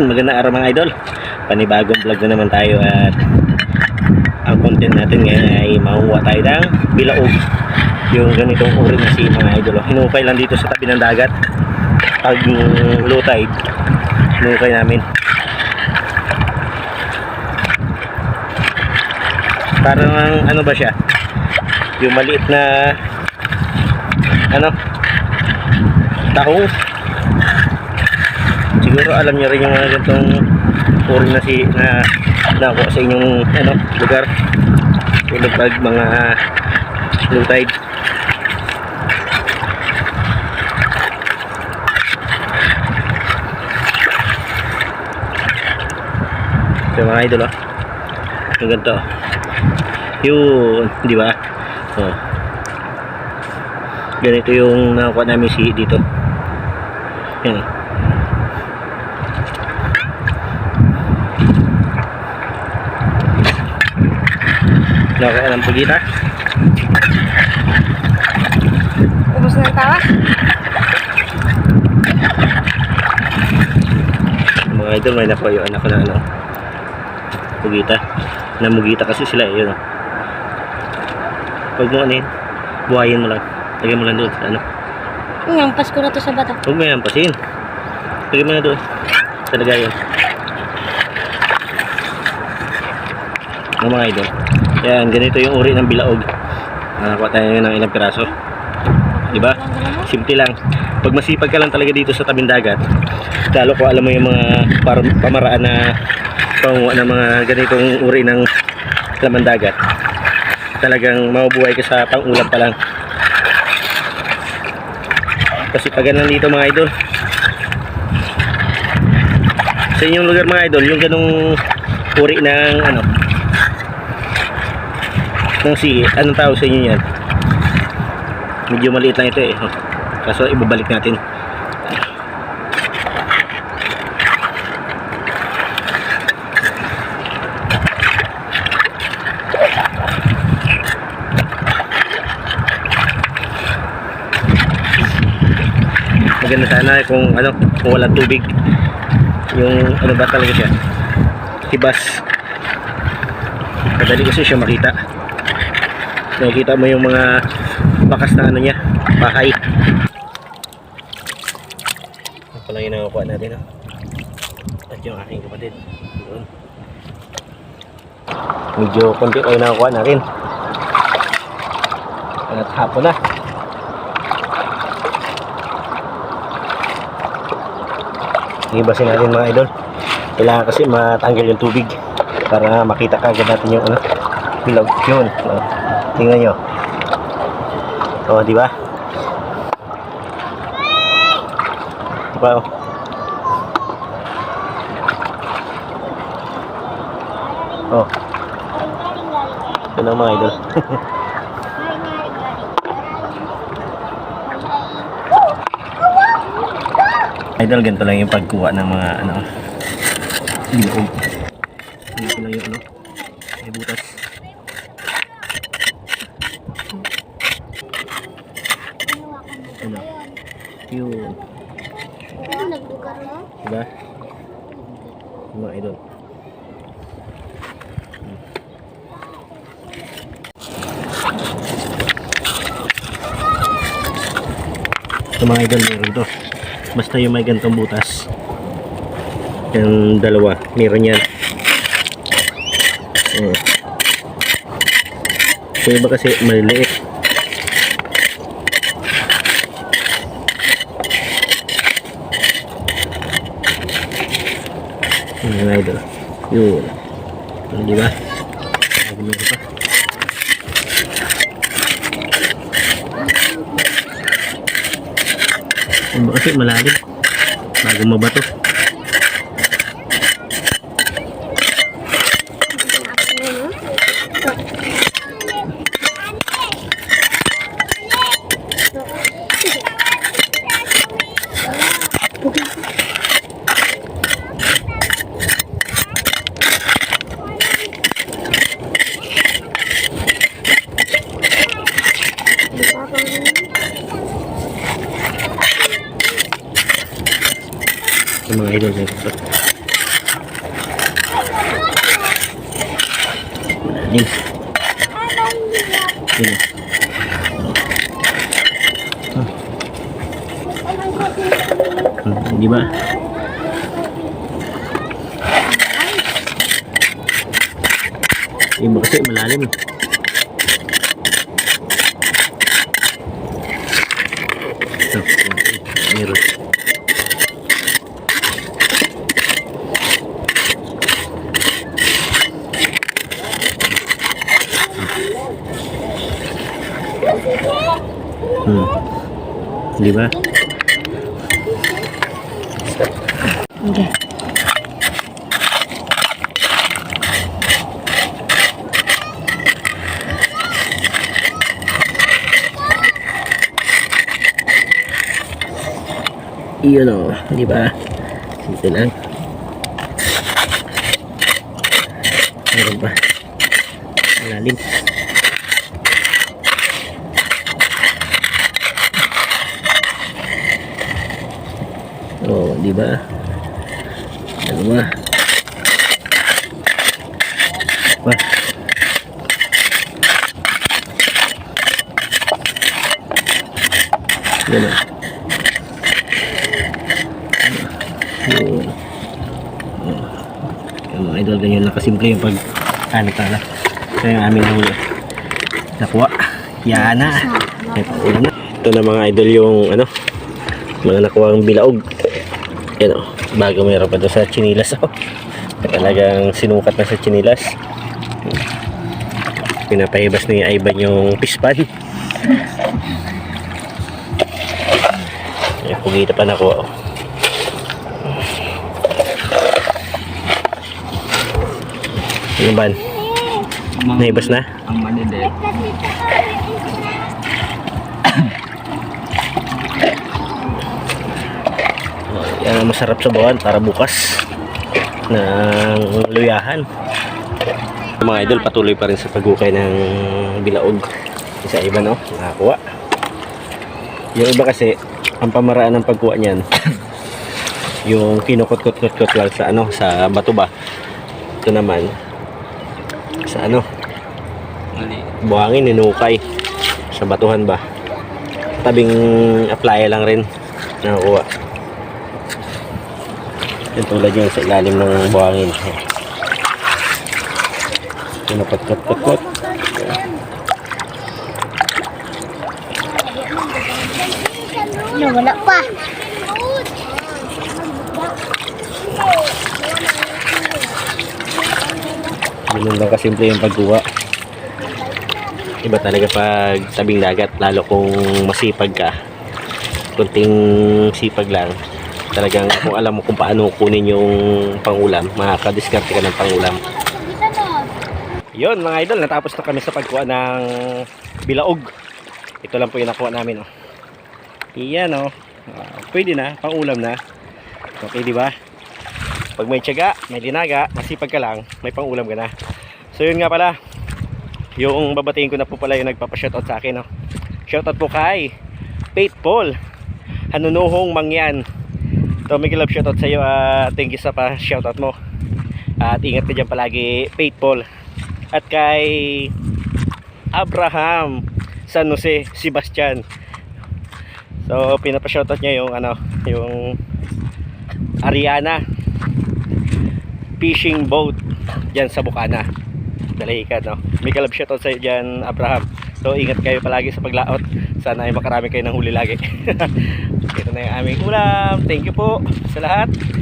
Magandang araw mga idol. Panibagong vlog na naman tayo at ang content natin ngayon ay makuha tayo ng bilaog. Yung ganitong uri na si mga idol. Hinukay lang dito sa tabi ng dagat. Pag low tide, hinukay namin. Parang ano ba siya? Yung maliit na ano? Tahong siguro alam niyo rin yung mga ganitong uri na si na nakuha sa inyong ano, lugar. Tulad pag mga low tide. So mga idol oh. Yung ganito. Yun di ba? Oh. Ganito yung nakuha namin si dito. Yan oh. Nakakaya ng pagita. Ubus na ang tawa. Mga idol, may nakuha yung anak ko na ano. Pugita. Namugita kasi sila eh, yun. oh. Huwag mo ano yun. Buhayin mo lang. Lagyan mo lang doon. sa Ano. Yung Pasko na to sa bata. Huwag mo yan pasin. Lagyan mo na doon. Sa lagayan. Ang mga idol. Yan, ganito yung uri ng bilaog. Nakakuha tayo ng ilang piraso. Diba? Simple lang. Pag masipag ka lang talaga dito sa tabing dagat, lalo ko alam mo yung mga pamaraan na panguha ng mga ganitong uri ng laman dagat. Talagang mabubuhay ka sa pangulam pa lang. Kasi pag ganun dito mga idol, sa inyong lugar mga idol, yung ganong uri ng ano, ng si anong tawag sa inyo yan? Medyo maliit lang ito eh. Kaso ibabalik natin. Maganda sana kung ano, kung walang tubig. Yung ano ba talaga siya? Hibas. Madali kasi siya makita. Nakikita mo yung mga bakas na ano niya, bahay. Ito pala yung nakakuha natin. Oh. At yung aking kapatid. Doon. Medyo konti yung nakakuha natin. At hapon na. Ibasin natin mga idol. Kailangan kasi matanggal yung tubig para makita kagad natin yung ano, bilog yun. Oh, tingnan nyo. Oh, di ba? Diba? Oh. Oh. Yun ang mga idol. idol, ganito lang yung pagkuha ng mga ano, bilog. Ganito lang yung ano, may butas. Ano? Yun. Naglugar mo? Diba? Yung Mga idol. Ito mga idol meron to. Basta yung may gantong butas. Yung dalawa, meron yan. Oh. Yung iba kasi maliliit. Yung idol. Yun. Yun, di ba? Bago meron pa. Yung ba kasi malalim. Bago mabato. Cái sa mga idol sa kusot. Malalim. đi, Ah. đi, di ba? Iba kasi malalim eh. Hmm. Di ba? Okay. Iyon o, di ba? Dito lang. Meron pa. Malalim. Oh, di ba? Ano ba? Ba? Yan o. Yun. Yung mga idol, ganyan lang kasimple yung pag ano pala. Ito yung aming nahuli. Nakuha. Yan na. Ito na mga idol yung ano, mga nakuha ang bilaog. Yan o. Bago mayroon pa doon sa chinilas. Oh. Talagang sinukat na sa chinilas. Pinapahibas ni Ivan yung pispan. Yan, pugita pa nakuha. Oh. Ano ba? Naibas na? Ang manidel. Yan ang masarap sa buwan para bukas ng luyahan. Mga idol, patuloy pa rin sa paghukay ng bilaog. Isa iba no, nakakuha. Yung iba kasi, ang pamaraan ng pagkuha niyan, yung kinukot-kot-kot lang sa ano, sa bato ba. Ito naman, sa ano, buhangin, ninukay sa batuhan ba. Tabing apply lang rin nakukuha. Yung tulad yung sa ilalim ng buhangin. Pinapagkat-pat-pat. No, wala pa. Ganun lang kasimple yung pagkuha. Iba talaga pag tabing dagat, lalo kung masipag ka. Kunting sipag lang. Talagang kung alam mo kung paano kunin yung pangulam, makakadiskarte ka ng pangulam. Yon mga idol, natapos na kami sa pagkuha ng bilaog. Ito lang po yung nakuha namin. Oh. Iyan oh. Ah, pwede na, pangulam na. Okay, di ba? Pag may tiyaga, may linaga, masipag ka lang, may pangulam ka na. So yun nga pala, yung babatiin ko na po pala yung nagpapa-shoutout sa akin. No? Shoutout po kay Paul, Hanunuhong Mangyan. So Miguel love shoutout sa iyo. ah, thank you sa pa shoutout mo. At ingat ka dyan palagi, Paul. At kay Abraham San Jose Sebastian. So pinapa-shoutout niya yung ano, yung Ariana fishing boat dyan sa Bukana Dalahican no may kalab shoutout sa dyan Abraham so ingat kayo palagi sa paglaot. Sana ay makarami kayo ng huli lagi. Ito na yung aming ulam. Thank you po sa lahat